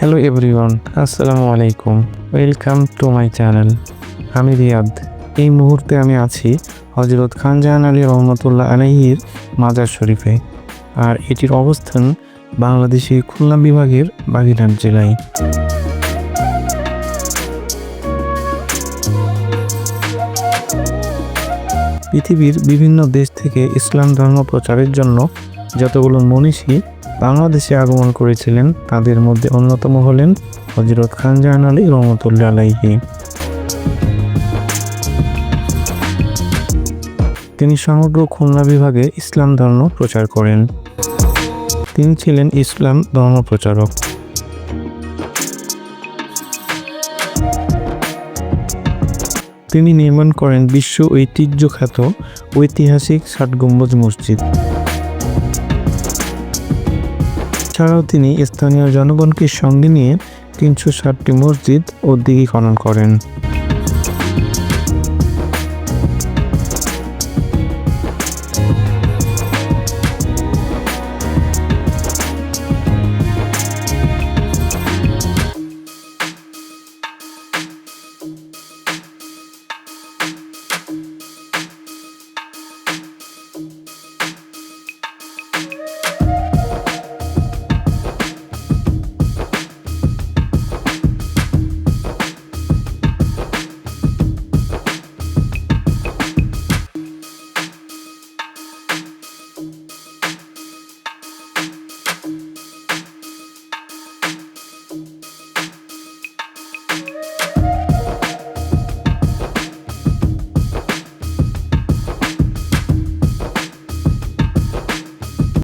Hello everyone আসসালামু আলাইকুম welcome to my channel আমি রিয়াদ। এই মুহূর্তে আমি আছি হজরত খানজাহান আলী রহমতুল্লাহ আলাইহির মাজার শরীফে। আর এটির অবস্থান বাংলাদেশের খুলনা বিভাগের বাগেরহাট জেলায়। পৃথিবীর বিভিন্ন দেশ থেকে ইসলাম ধর্ম প্রচারের জন্য যতগুলো মনীষী বাংলাদেশে আগমন করেছিলেন তাদের মধ্যে অন্যতম হলেন হজরত খানজাহান আলী রহমতুল্লাহ আলাইহি। তিনি সমগ্র খুলনা বিভাগে ইসলাম ধর্ম প্রচার করেন। তিনি ছিলেন ইসলাম ধর্ম প্রচারক। তিনি নির্মাণ করেন বিশ্ব ঐতিহ্যখ্যাত ঐতিহাসিক ষাট গম্বুজ মসজিদ। এছাড়াও তিনি স্থানীয় জনগণকে সঙ্গে নিয়ে তিনশো ষাটটি মসজিদ ও দিঘি খনন করেন।